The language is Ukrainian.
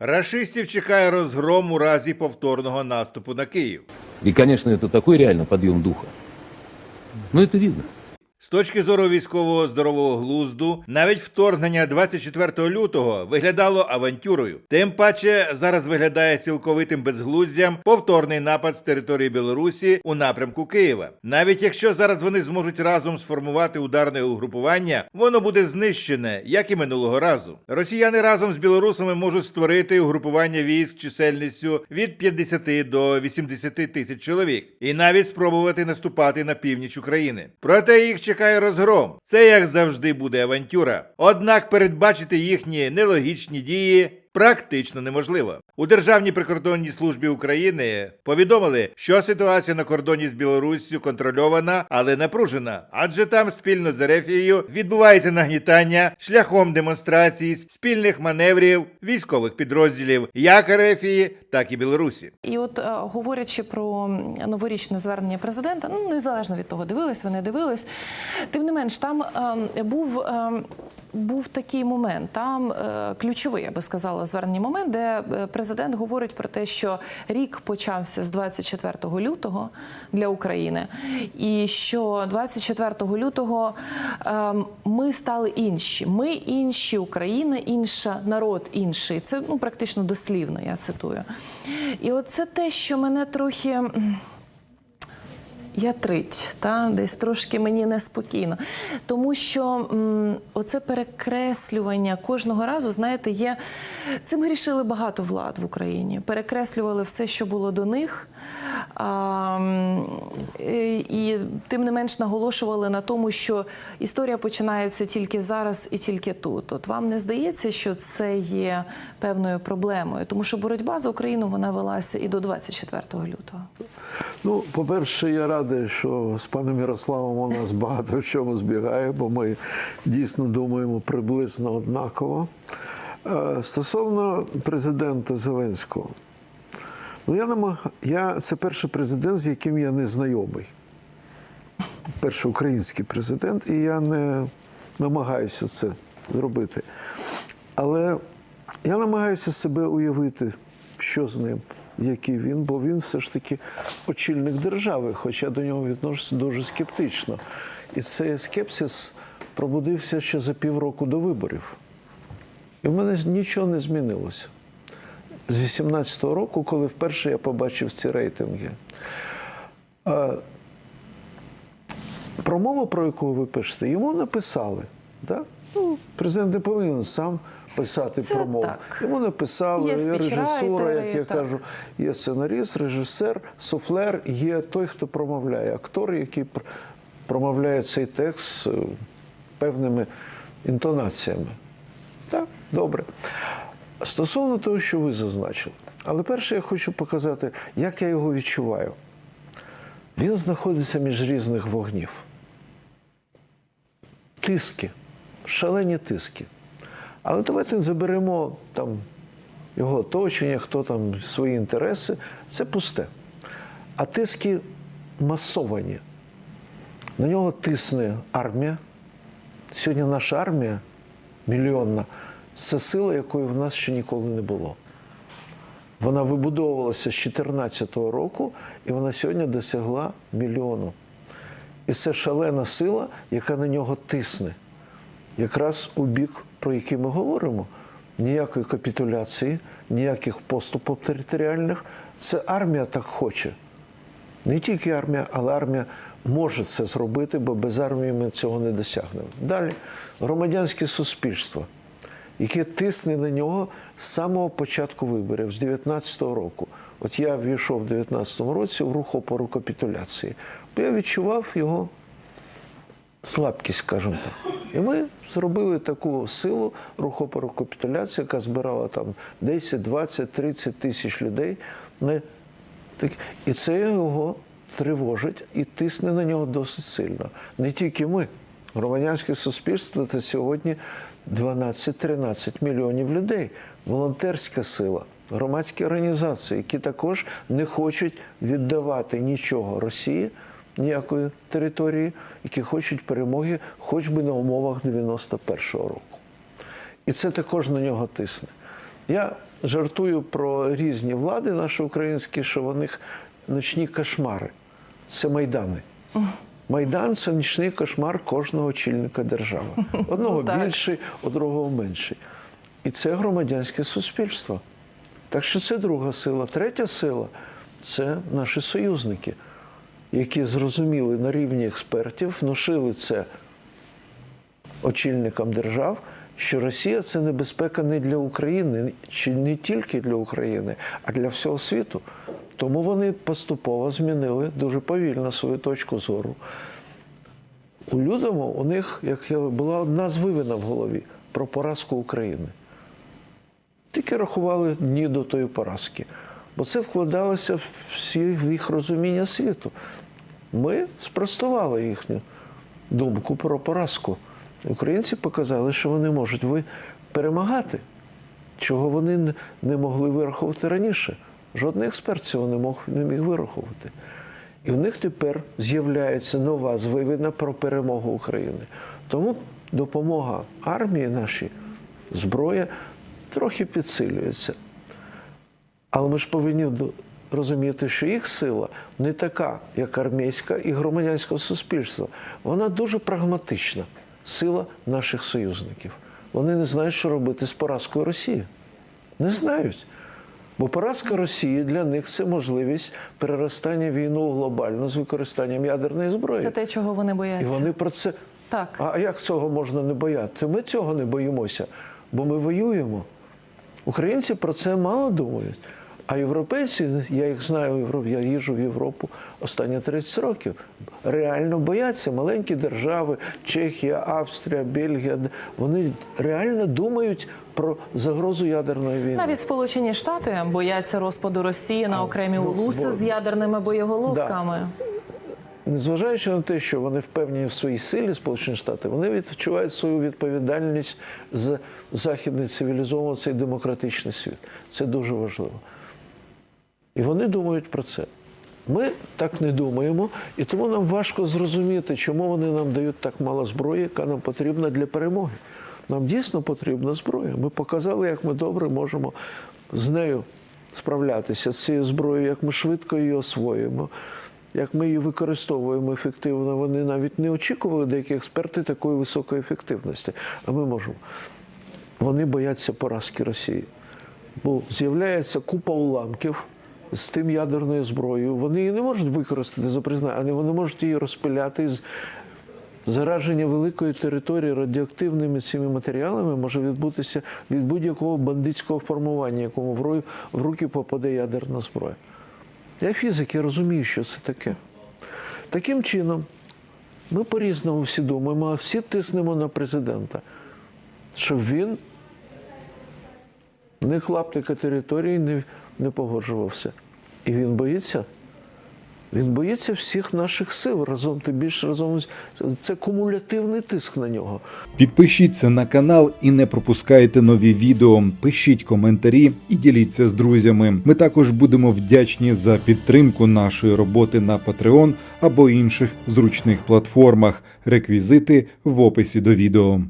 Рашистів чекає розгром у разі повторного наступу на Київ. И, конечно, это такой реально подъем духа. Но это видно. З точки зору військового здорового глузду, навіть вторгнення 24 лютого виглядало авантюрою. Тим паче зараз виглядає цілковитим безглуздям повторний напад з території Білорусі у напрямку Києва. Навіть якщо зараз вони зможуть разом сформувати ударне угрупування, воно буде знищене, як і минулого разу. Росіяни разом з білорусами можуть створити угрупування військ чисельністю від 50 до 80 тисяч чоловік, і навіть спробувати наступати на північ України. Проте їх чекає розгром. Це як завжди буде авантюра. Однак передбачити їхні нелогічні дії. Практично неможливо у Державній прикордонній службі України повідомили, що ситуація на кордоні з Білоруссю контрольована, але напружена, адже там спільно з Ерефією відбувається нагнітання шляхом демонстрації спільних маневрів військових підрозділів як Ерефії, так і Білорусі. І от е, говорячи про новорічне звернення президента, ну незалежно від того, дивились ви не дивились. Тим не менш, там е, був, е, був такий момент, там е, ключовий, я би сказала, звернення момент, де е, президент говорить про те, що рік почався з 24 лютого для України, і що 24 лютого е, ми стали інші. Ми інші, Україна інша, народ інший. Це ну практично дослівно, я цитую. І от це те, що мене трохи. М, Ятрить, та десь трошки мені неспокійно, тому що м, оце перекреслювання кожного разу, знаєте, є цим грішили багато влад в Україні. Перекреслювали все, що було до них, а, і тим не менш наголошували на тому, що історія починається тільки зараз і тільки тут. От вам не здається, що це є певною проблемою, тому що боротьба за Україну вона велася і до 24 лютого. Ну, по-перше, я радий, що з паном Ярославом у нас багато в чому збігає, бо ми дійсно думаємо приблизно однаково. Е, Стосовно президента Зеленського, ну я намаг... я це перший президент, з яким я не знайомий. Перший український президент, і я не намагаюся це зробити. Але я намагаюся себе уявити, що з ним, який він, бо він все ж таки очільник держави, хоча до нього відношуся дуже скептично. І цей скепсис пробудився ще за півроку до виборів. І в мене нічого не змінилося. З 18-го року, коли вперше я побачив ці рейтинги. Промову, про яку ви пишете, йому написали. Да? Ну, президент не повинен сам писати Це промову. так. Йому написали, Є є режисура, як я так. кажу, є сценаріст, режисер, суфлер, є той, хто промовляє, актор, який промовляє цей текст е, певними інтонаціями. Так, добре. Стосовно того, що ви зазначили. Але перше я хочу показати, як я його відчуваю. Він знаходиться між різних вогнів. Тиски, шалені тиски. Але давайте заберемо там його оточення, хто там свої інтереси. Це пусте. А тиски масовані. На нього тисне армія. Сьогодні наша армія мільйонна це сила, якої в нас ще ніколи не було. Вона вибудовувалася з 2014 року, і вона сьогодні досягла мільйону. І це шалена сила, яка на нього тисне. Якраз у бік, про який ми говоримо. Ніякої капітуляції, ніяких поступів територіальних. Це армія так хоче. Не тільки армія, але армія може це зробити, бо без армії ми цього не досягнемо. Далі громадянське суспільство, яке тисне на нього з самого початку виборів, з 19-го року. От я ввійшов в 19-му році в рух опору капітуляції, бо я відчував його слабкість, скажімо так. І ми зробили таку силу рух опору капітуляції, яка збирала там 10, 20, 30 тисяч людей. І це його тривожить і тисне на нього досить сильно. Не тільки ми. Громадянське суспільство це сьогодні 12-13 мільйонів людей. Волонтерська сила, громадські організації, які також не хочуть віддавати нічого Росії, ніякої території, які хочуть перемоги, хоч би на умовах 91-го року. І це також на нього тисне. Я жартую про різні влади наші українські, що в них ночні кошмари. Це майдани. Майдан це нічний кошмар кожного очільника держави. Одного так. більший, у другого менший. І це громадянське суспільство. Так що це друга сила. Третя сила це наші союзники, які зрозуміли на рівні експертів, внушили це очільникам держав, що Росія це небезпека не для України, чи не тільки для України, а для всього світу. Тому вони поступово змінили дуже повільно свою точку зору. У лютому у них як була одна звивина в голові про поразку України. Тільки рахували дні до тої поразки. Бо це вкладалося в всі в їх розуміння світу. Ми спростували їхню думку про поразку. Українці показали, що вони можуть перемагати, чого вони не- не могли вирахувати раніше. Жодний експерт цього не мог не міг вирахувати. І в них тепер з'являється нова звивина про перемогу України. Тому допомога армії нашій, зброя трохи підсилюється. Але ми ж повинні розуміти, що їх сила не така, як армійська і громадянського суспільства. Вона дуже прагматична сила наших союзників. Вони не знають, що робити з поразкою Росії. Не знають. Бо поразка Росії для них це можливість переростання війну у глобальну з використанням ядерної зброї. Це те, чого вони бояться. І вони про це. Так. А як цього можна не бояти? Ми цього не боїмося, бо ми воюємо. Українці про це мало думають. А європейці, я їх знаю, в Європі, я їжджу в Європу останні 30 років. Реально бояться маленькі держави, Чехія, Австрія, Бельгія. Вони реально думають про загрозу ядерної війни. Навіть Сполучені Штати бояться розпаду Росії на окремі бо- улуси бо- з ядерними боєголовками. Незважаючи на те, що вони впевнені в своїй силі, Сполучені Штати, вони відчувають свою відповідальність за західний цивілізований цей демократичний світ. Це дуже важливо. І вони думають про це. Ми так не думаємо, і тому нам важко зрозуміти, чому вони нам дають так мало зброї, яка нам потрібна для перемоги. Нам дійсно потрібна зброя. Ми показали, як ми добре можемо з нею справлятися з цією зброєю, як ми швидко її освоїмо, як ми її використовуємо ефективно. Вони навіть не очікували деякі експерти такої високої ефективності. А ми можемо. Вони бояться поразки Росії. Бо з'являється купа уламків з тим ядерною зброєю. Вони її не можуть використати за признання, але вони можуть її розпиляти. з- Зараження великої території радіоактивними цими матеріалами може відбутися від будь-якого бандитського формування, якому в руки попаде ядерна зброя. Я фізик, я розумію, що це таке. Таким чином, ми по-різному всі думаємо, а всі тиснемо на президента, щоб він не клаптика території не, не погоджувався. І він боїться. Він боїться всіх наших сил разом, тим більше разом це кумулятивний тиск на нього. Підпишіться на канал і не пропускайте нові відео. Пишіть коментарі і діліться з друзями. Ми також будемо вдячні за підтримку нашої роботи на Patreon або інших зручних платформах. Реквізити в описі до відео.